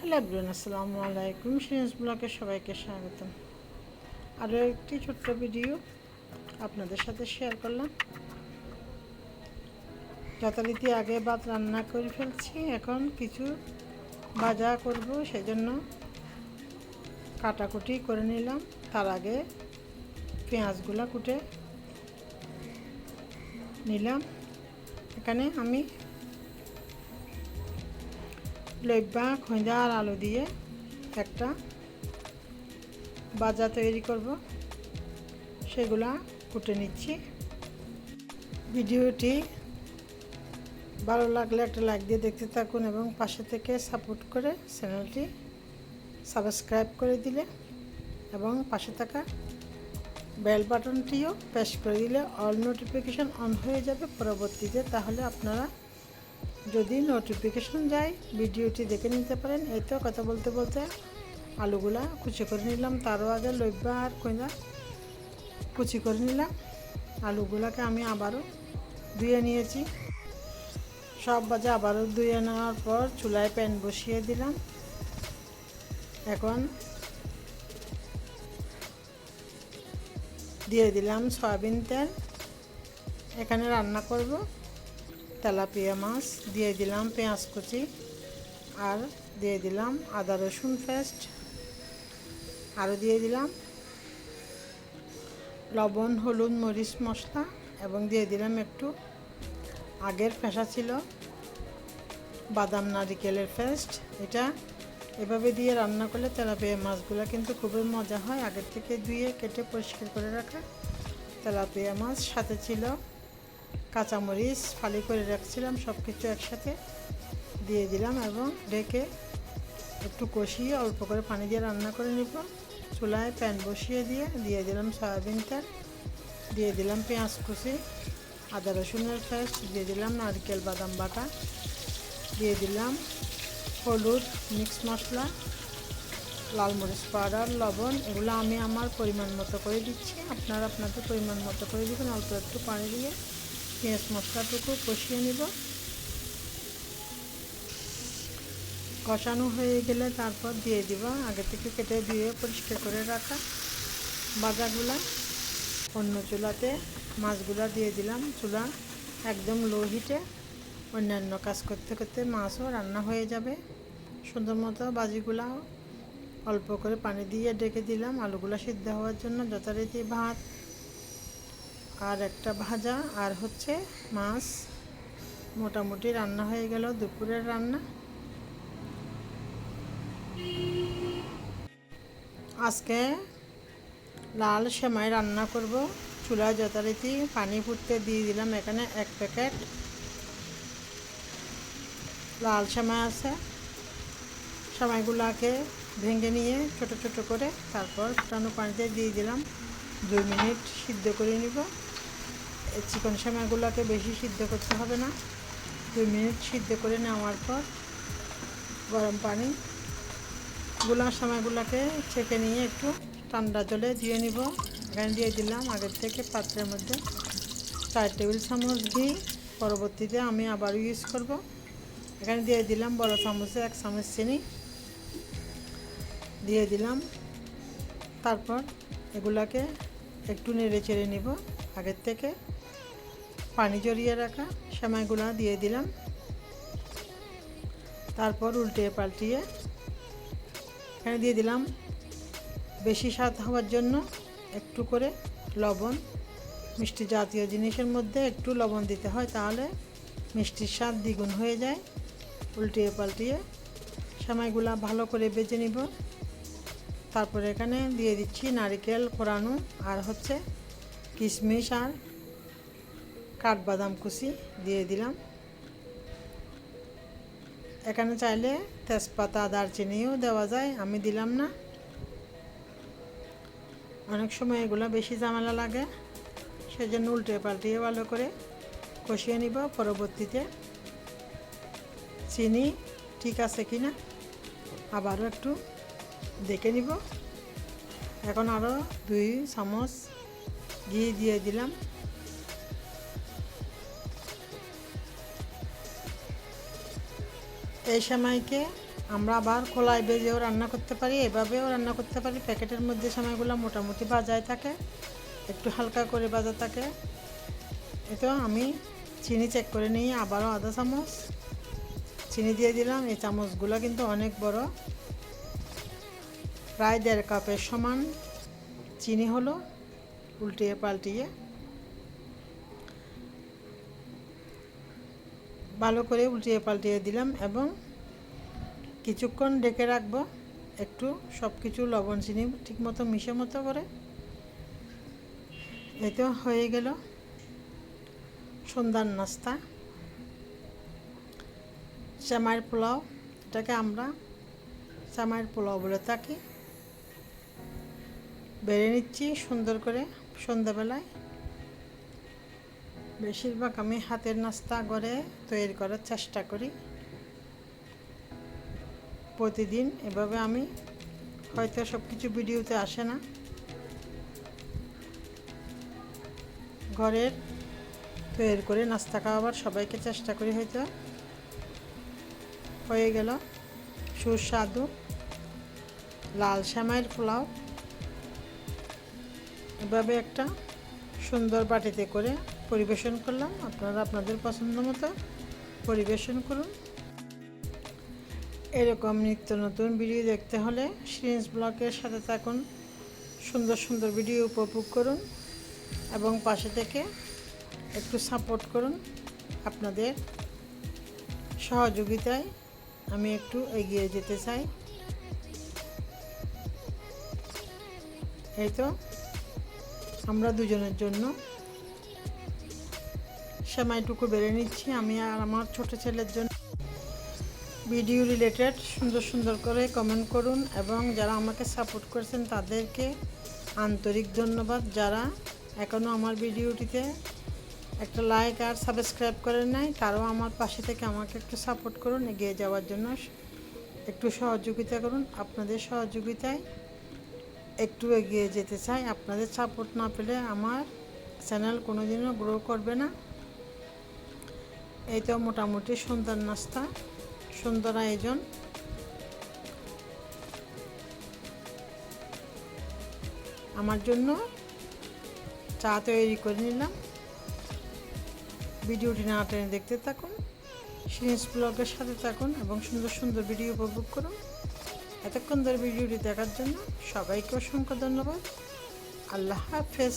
Hello everyone, আসসালামু আলাইকুম। Serious ব্লগে সবাইকে স্বাগতম। আরও একটি ছোট্ট ভিডিও আপনাদের সাথে শেয়ার করলাম। যথারীতি আগে ভাত রান্না করে ফেলছি, এখন কিছু ভাজা করব, সেজন্য কাটাকুটি করে নিলাম। তার আগে পেঁয়াজগুলো কুটে নিলাম। এখানে আমি লইবা খোঁজা আর আলু দিয়ে একটা বাজা তৈরি করব। সেগুলা কুটে নিচ্ছি। ভিডিওটি ভালো লাগলে একটা লাইক দিয়ে দেখতে থাকুন এবং পাশে থেকে সাপোর্ট করে চ্যানেলটি সাবস্ক্রাইব করে দিলে এবং পাশে থাকা বেল বাটনটিও প্রেস করে দিলে অল নোটিফিকেশন অন হয়ে যাবে পরবর্তীতে, তাহলে আপনারা যদি নোটিফিকেশন যায়, ভিডিওটি দেখে নিতে পারেন। এই তো কথা বলতে বলতে আলুগুলা কুচি করে নিলাম। তারও আগে লইবা আর কইলা কুচি করে নিলাম। আলুগুলাকে আমি আবারও ধুয়ে নিয়েছি। সব বাজে আবারও ধুয়ে নেওয়ার পর চুলায় প্যান বসিয়ে দিলাম। এখন দিয়ে দিলাম সয়াবিন তেল। এখানে রান্না করব। তেলাপিয়া মাছ দিয়ে দিলাম পেঁয়াজ কুচি আর দিয়ে দিলাম আদা রসুন পেস্ট আরও দিয়ে দিলাম লবণ, হলুদ, মরিচ মশলা এবং দিয়ে দিলাম একটু আগের ফেঁসা ছিল বাদাম, নারিকেলের পেস্ট। এটা এভাবে দিয়ে রান্না করলে তেলাপিয়া মাছগুলো কিন্তু খুবই মজা হয়। আগের থেকে ধুয়ে কেটে পরিষ্কার করে রাখা তেলাপিয়া মাছ সাথে ছিল কাঁচামরিচ ফালি করে রাখছিলাম সব কিছু একসাথে দিয়ে দিলাম এবং ঢেকে একটু কষিয়ে অল্প করে পানি দিয়ে রান্না করে নিব। চুলায় প্যান বসিয়ে দিয়ে দিয়ে দিলাম সয়াবিন তেল, দিয়ে দিলাম পেঁয়াজ কুচি, আদা রসুনের পেস্ট, দিয়ে দিলাম নারকেল বাদাম বাটা, দিয়ে দিলাম হলুদ মিক্স মশলা, লাল মরিচ পাউডার, লবণ, এগুলো আমি আমার পরিমাণ মতো করে দিচ্ছি। আপনারা আপনাদের পরিমাণ মতো করে দিবেন, অল্প একটু পানি দিয়ে। পেঁয়াজ মশলাটুকু কষিয়ে নিব। কষানো হয়ে গেলে তারপর দিয়ে দিব আগে থেকে কেটে দিয়ে পরিষ্কার করে রাখা বাজাগুলা অন্য চুলাতে মাছগুলা দিয়ে দিলাম। চুলা একদম লো হিটে অন্যান্য কাজ করতে করতে মাছও রান্না হয়ে যাবে। সুন্দর মতো বাজিগুলাও অল্প করে পানি দিয়ে ডেকে দিলাম। আলুগুলা সিদ্ধ হওয়ার জন্য যথারীতি ভাত আর একটা ভাজা, আর হচ্ছে মাছ। মোটামুটি রান্না হয়ে গেল, দুপুরের রান্না। আজকে লাল সেমাই রান্না করব। চুলায় যথারীতি পানি ফুটতে দিয়ে দিলাম এখানে এক প্যাকেট। লাল সেমাই আছে। সেমাইগুলাকে ভেঙে নিয়ে ছোট ছোট করে তারপর ফুটানো পানিতে দিয়ে দিলাম। দুই মিনিট সিদ্ধ করে নিব। চিকন সেমাইগুলোকে বেশি সিদ্ধ করতে হবে না। দুই মিনিট সিদ্ধ করে নেওয়ার পর গরম পানি গুলার সময়গুলোকে ছেঁকে নিয়ে একটু ঠান্ডা জলে দিয়ে নিব। এখানে দিয়ে দিলাম আগের থেকে পাত্রের মধ্যে চার টেবিল চামচ ঘি। পরবর্তীতে আমি আবার ইউজ করব। এখানে দিয়ে দিলাম বড় চামচে এক চামচ চিনি। দিয়ে দিলাম। তারপর এগুলাকে একটু নেড়ে চেড়ে নিব। আগের থেকে পানি জড়িয়ে রাখা সেমাইগুলো দিয়ে দিলাম। তারপর উল্টিয়ে পাল্টিয়ে এখানে দিয়ে দিলাম বেশি স্বাদ হওয়ার জন্য একটু করে লবণ। মিষ্টি জাতীয় জিনিসের মধ্যে একটু লবণ দিতে হয় তাহলে মিষ্টির স্বাদ দ্বিগুণ হয়ে যায়। উল্টিয়ে পাল্টিয়ে সেমাইগুলা ভালো করে বেজে নিব। তারপরে এখানে দিয়ে দিচ্ছি নারিকেল কোরানো, আর হচ্ছে কিশমিশ আর কাঠবাদাম কুচি দিয়ে দিলাম। এখানে চাইলে তেজপাতা, দারচিনিও দেওয়া যায়, আমি দিলাম না। অনেক সময় এগুলো বেশি ঝামেলা লাগে, সেজন্য উল্টে পাল্টিয়ে ভালো করে কষিয়ে নিব। পরবর্তীতে চিনি ঠিক আছে কি না আবারও একটু দেখে নিব। এখন আরও দুই চামচ ঘি দিয়ে দিলাম। এই সময়কে আমরা আবার খোলায় বেজেও রান্না করতে পারি, এভাবেও রান্না করতে পারি। প্যাকেটের মধ্যে সময়গুলো মোটামুটি বাজায় থাকে, একটু হালকা করে বাজা থাকে। এতো আমি চিনি চেক করে নিই আবারও আধা চামচ চিনি দিয়ে দিলাম। এই চামচগুলো কিন্তু অনেক বড়। প্রায় দেড় কাপের সমান চিনি হলো, উল্টিয়ে পাল্টিয়ে ভালো করে উল্টিয়ে পাল্টিয়ে দিলাম এবং কিছুক্ষণ ডেকে রাখব, একটু সব কিছু লবণ চিনি ঠিকমতো মিশে মতো করে। এতে হয়ে গেল সন্ধ্যার নাস্তা। শ্যামাইয়ের পোলাও, এটাকে আমরা শ্যামাইয়ের পোলাও বলে থাকি। বেড়ে নিচ্ছি সুন্দর করে সন্ধ্যাবেলায়। বেশিরভাগ আমি হাতের নাস্তা ঘরে তৈরি করার চেষ্টা করি। প্রতিদিন এভাবে আমি হয়তো সব কিছু ভিডিওতে আসে না। ঘরের তৈরি করে নাস্তা খাওয়াবার সবাইকে চেষ্টা করি হয়তো। হয়ে গেল সুস্বাদু লাল শ্যামাইয়ের পোলাও। এভাবে একটা সুন্দর বাটিতে করে পরিবেশন করলাম। আপনারা আপনাদের পছন্দ মতো পরিবেশন করুন। এরকম নিত্য নতুন ভিডিও দেখতে হলে সিরিজ ব্লগের সাথে থাকুন, সুন্দর সুন্দর ভিডিও উপভোগ করুন এবং পাশে থেকে একটু সাপোর্ট করুন। আপনাদের সহযোগিতায় আমি একটু এগিয়ে যেতে চাই। এই তো। আমরা দুজনের জন্য। সেমাইটুকু বেড়ে নিচ্ছি। আমি আর আমার ছোট ছেলের জন্য। ভিডিও রিলেটেড সুন্দর সুন্দর করে কমেন্ট করুন এবং যারা আমাকে সাপোর্ট করেছেন তাদেরকে আন্তরিক ধন্যবাদ। যারা এখনও আমার ভিডিওটিতে একটা লাইক আর সাবস্ক্রাইব করেন নাই, তারাও আমার পাশে থেকে আমাকে একটু সাপোর্ট করুন। এগিয়ে যাওয়ার জন্য একটু সহযোগিতা করুন। আপনাদের সহযোগিতায় একটু এগিয়ে যেতে চাই, আপনাদের সাপোর্ট না পেলে আমার চ্যানেল কোনো দিনও গ্রো করবে না। এই তো মোটামুটি সুন্দর নাস্তা, সুন্দর আয়োজন। আমার জন্য চা তৈরি করে নিলাম। ভিডিওটি না টেনে দেখতে থাকুন, সিরিজ ব্লগের সাথে থাকুন এবং সুন্দর সুন্দর ভিডিও উপভোগ করুন। এতক্ষণ ধরে ভিডিওটি দেখার জন্য সবাইকে অসংখ্য ধন্যবাদ। আল্লাহ হাফেজ।